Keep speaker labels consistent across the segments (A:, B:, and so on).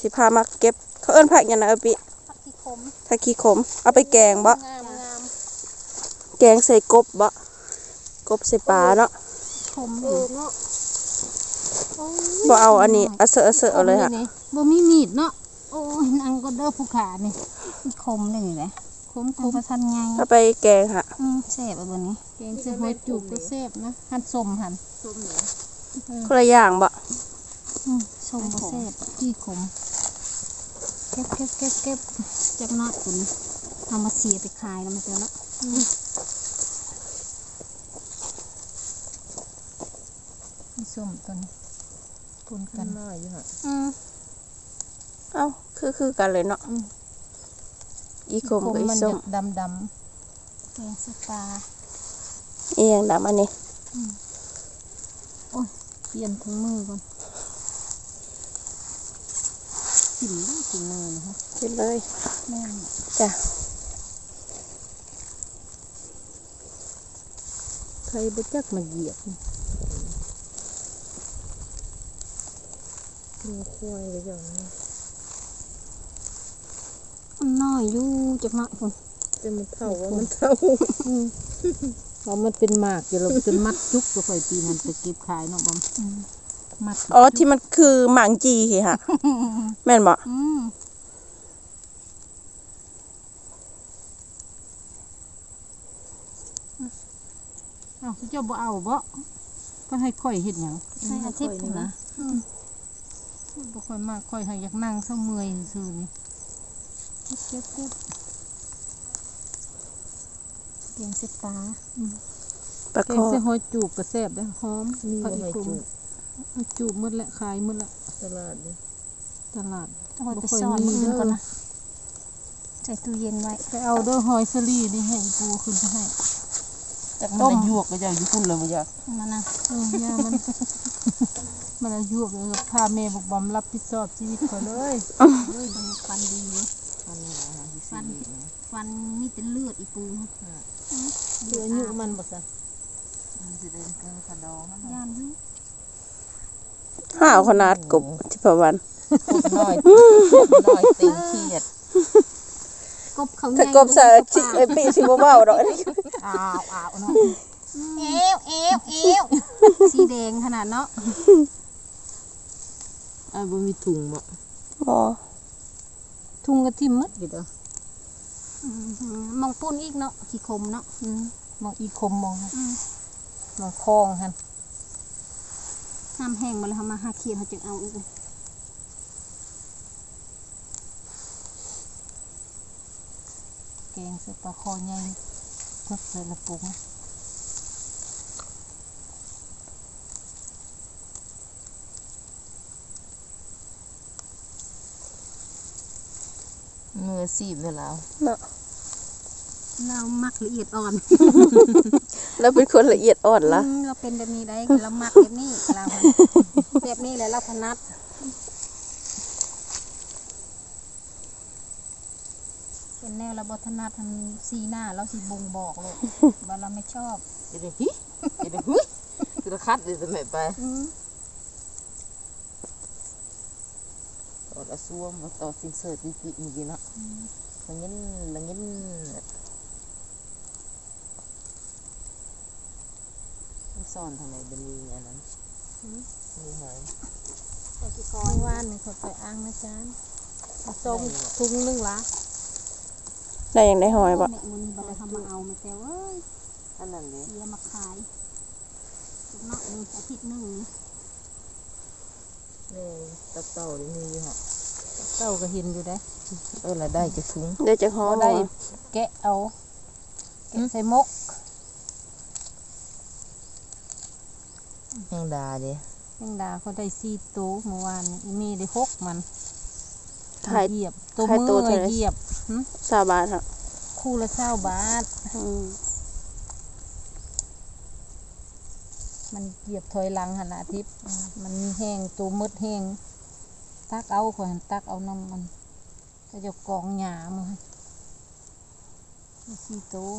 A: สิพามาเก็บ เขาเอิ้นผักหยังนะเออปิ
B: ผักชีขม
A: ผักขี้ขม เอาไปแกงบ่
B: งามงาม
A: แกงใส่กบบ่ กบใส่ปลาเนาะ
B: ขมเออเนาะ
A: บ่เอาอันนี้เอาเสอะเอาเสอะเอาเลยค่ะ
B: นี่บ่มีมีดเนาะ โอ้ยนางก็เด้อผู้ขานี่ขมเลยแหละขมขมประทันไง
A: เอาไปแกงค่ะ
B: อืมแซ่บอะเบนนี้แกงเส้นหอยจุกก็แซ่บนะหั่นส้มหั่นส้มเหรอ
A: คนละอย่างบ่
B: อืม ส้มก็แซ่บที่ขม เก็บเก็บเก็บเก็บจักหน้อยคุณเอามาเสียไปขายแล้วมันจะเนาะนี่ส้มตัวนี้ปนกัน
C: น้อยอยู่ฮะ
B: อืม
A: เอ้าคือคือกันเลยเนาะ
B: อืม
A: อีขมกับอี
B: มัน
A: ส้ม
B: ดำดำๆแกงสปลา
A: อีหยังดำอันนี้
B: โอ้ยเปลี่ยนทั้งมือก่อน กินได้กินมือนะคะ
A: กินเลย
B: แม่น
A: จ้ะ
B: ใครบ่จักมาเหยียบ
C: กินควายไปอย่างนี้
B: มันน้อยอยู่จักหน่อยพุ่น
C: จะมันเท่าว่ามันเท่า
D: เพราะมันเป็นหมากอยู่เราจนมัดจุกก็ค่อยปีนั้นไปเก็บขายเนาะบอม มัด
A: อ๋อที่มันคือหมางจีค่ะ แม่นบ่
B: อืม
D: อ้าวเจ้าบ่เอาบ่ก็ให้ค่อยเฮ็ดหยัง
B: ให้อาทิตย์พุ่นนะ
D: บ่ค่อยมากค่อยให้อยากนั่งเศร้าเมื่อยซื่อๆนี่
B: เก็บเก็บเกียงเสปลา
A: ปลา
D: แก
A: ค
D: ง
A: อ
D: ใส่หอยจูบก็แซ่บได้อหอม
C: มี
D: ผัก
C: อะไร
D: อีก
C: จุ
D: หอยจูบหมดและขายหมดละ
C: ตลาดดิ
D: ตลาด
B: ต้องเอาไป
D: บ่ค่อย
B: ซ่อน
D: มี
B: มือ
D: เด้อ
B: ก่อนนะใส่ตู้เย็นไว้
D: ไปเอาเด้อหอยสลีนี่ให้ปูขึ้นไปให้
C: จากมันจะยวกก็จะอยู่พุ่นเลยบ่อยาก
B: มานะ
D: เออย่ามันมันอายุกเลยพาแม่บอกบอมรับผิดชอบชีวิตเขาเลย
B: เฮ้ยมันฟันดีอยู่
C: อันนี้นะฮะที่
B: ฟัน
C: สี่นะ
B: ฟันมีแต่เลือดอีปู
D: เหลืออายุมันบ่ซะ
C: มันจะเป็นเครื่องขดองนั่น
B: ย่านอยู่
A: ห้าวขนาดกบที่ประวัน
C: น้อยน้อยติงเครียด
B: กบเขา
A: ถ้ากบใส่ชิเอปีสิบ่เว้าดอก
D: อ้าวอ้าวเนาะ
B: เอวเอวเอวสีแดงขนาดเนาะ
C: อ่าบ่มีถุงบ่
A: อ๋อ
D: ทุ่งกระทิมหมดอยู่เด้อ
B: อืมมองปุ้นอีกเนาะขี้คมเนาะ
D: อืมมองอีคมมอง
B: อืม
D: มองคลองหั่น
B: น้ำแห้งมาแล้วเขามาหาเขียนเขาจึงเอาอีก
D: แกงใส่ปลาคอใหญ่ทดใส่ละปุง
C: มือสีบไปแล้ว
A: เนาะ
B: เรามักละเอียดอ่อน
A: แล้วเป็นคนละเอียดอ่อนละ
B: อืมเราเป็นแบบนี้ได้เรามักแบบนี้เราแบบนี้แหละเราถนัดเป็นแนวเราบถนัดทำซีหน้าเราสีบ่งบอกเลยว่าเราไม่ชอบ
C: จะได้ฮิจะได้หุ้ยคือคัดเลยจะไม่ไป
B: อืม
C: ตอดอาซ่วมมาตอดสินเสิร์ตดิจิเมื่อกี้เนาะละเงินละเงินไม่ ซ่อนทำไมจะมีอันนั้นมีหอย
B: แต่กี่กอ
D: เมื่
B: น
D: อวานนี่เขาไปอ้างนะจ๊ะมาส่งถุงหนึงละ
A: ได้ยังได้หอยบ่
B: แม่มันบ่ได้ทำมาเอามาแต่ว่า
C: อันนั้นเลย
B: เสียมาขายนอกนึงอาทิตย์หนึง
C: นี่ตะเต่านี่มีอยู่ฮะ
D: เต้าก็เห็นอยู่ได้
C: เออละได้จะฟุ้ง
A: ได้จักหอ
D: เขา
A: ห
D: ได้
A: ได้
D: แกะเอาแกะใส่มก
C: แมงดาเด้
D: แมงดาเขาได้สี่ตัวเมื่อวานนี้อีเมีได้หกมัน
A: ขาย
D: เหยียบ ตัว
A: ขาย
D: มื
A: ตัว
D: อ
A: เท่าไหร่
D: เหยียบหึ
A: สาบานค่ะ
D: คู่ละเศร้าบาท
A: อืม
D: มันเหยียบถอยหลังหันอาทิตย์มันมีแห้งตัวมืดแห้งตักเอาขอยหันตักเอาน้ำมัน ก็จะกองหยามาให้ได้สี่ตัว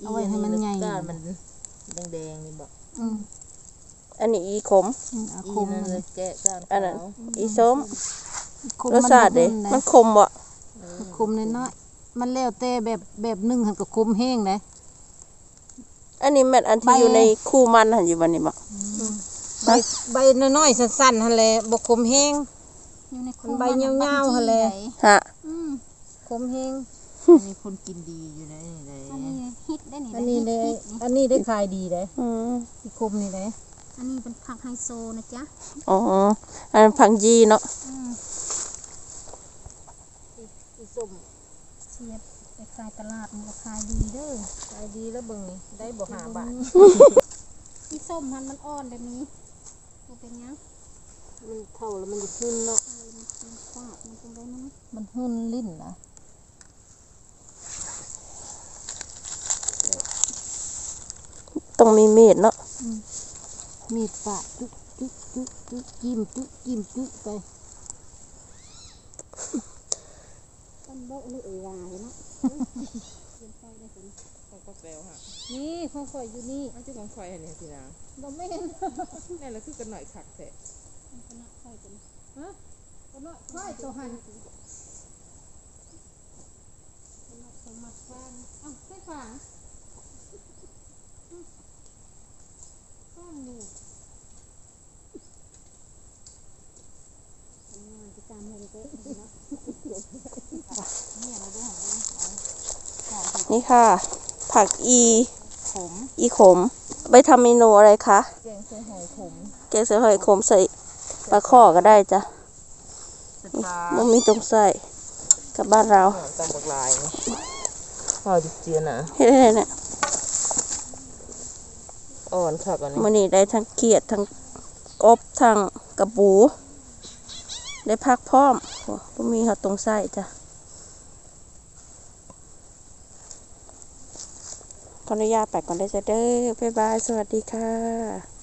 D: เอาไว้ให้มันใหญ่
C: ก้า นมันแดงๆนี่บอก
D: อืม
A: อันนี้อีขม
D: อืมเอา
C: อี
D: คม
C: นั่น
D: มัน
C: เลยแกะก้าน
A: อันนั้น
C: ขาว
A: อีส้ม
D: คม
A: รสชาติเด้
D: มัน
A: มัน
D: ค
A: ขมบ่
D: คมน้อยๆมันแล้วแต่แบบแบบหนึงหันก็คมแห้งเลย
A: อันนี้แม่นอันที่
D: ใบ
A: อยู่ในคู่มันหันอยู่บัดนี้บ่
D: ใบใบน้อยๆสั้นๆหั่นแหละบ่คมแห้ง
B: อยู่ใน
D: มันใบยาวๆหั่นแหละ
A: ฮะ
B: อืม
D: คมแห้ง
C: มีคนกินดีอยู่ในนี่เลย
B: อันนี้ฮิตได้นี่
D: อันนี้ได้
B: ฮิตนี่
D: อันนี้ได้ขายดีเลย
A: อืม
D: ที่คมนี่เลย
B: อันนี้เป็นผักไฮโซนะจ๊ะ
A: อ๋อ อันนั้นผังยีเนาะ
B: อืม
D: อีส้ม
B: เสียบไปขายตลาดมันก็ขายดีเด้อ
D: ขายดีแล้วเบิ่งนี่ได้บ่ห้าบาท
B: ที่ส้มมันมันอ่อนแบบนี้มันเป็นหยัง
D: มันเท่าแล้วมันจะขึ้นเนาะ
B: เออมันเป็นฟาดมันเป็นไรมัน
D: มันหุ่นลิ้นนะ
A: ต้องมีมีดเนาะ
D: มีดปาดจุ๊จุ๊จุ๊จุ๊จิ้มจุ๊จิ้มจุ๊ไป
B: ต้นโบะนี่เอ๋ยายเนาะ
C: ของกาแฟฮะ
D: นี่ของข่อยอยู่นี่
C: มันจะของข่อยอันนี้สินะ
D: บ่แม่น
C: นี่นแหละคือกันหน่อยขักแท้
D: ฮะบ่น้อยข่อยตัวหันสมัครฟังเอ้าใส่ฝางฟังอยู่
B: ตามเลยเป๊ะเนาะ
A: นี่ค่ะ ผักอี
C: ขม
A: อีขม ไปทำเมนูอะไรคะ
C: แกงใส่หอยขม
A: แกงใส่หอยขมใส่ปลาข้อก็ได้จ้ะ
C: ใส่ปลา
A: มันมีตรงใส่กับบ้านเรา
C: หอมตำบักลายนี่ข้าวดิบเจียนอะ
A: เฮ็ดได้เนี่ย
C: อ่อนขักอันนี้
A: มื้อนี้ได้ทั้งเขียดทั้งกบทั้งกระปู ได้พักพร้อมโอ้บ่มีเขาตรงใส่จ้ะ ออนุญาตไปก่อนได้จ้ะเด้อบ๊ายบาย สวัสดีค่ะ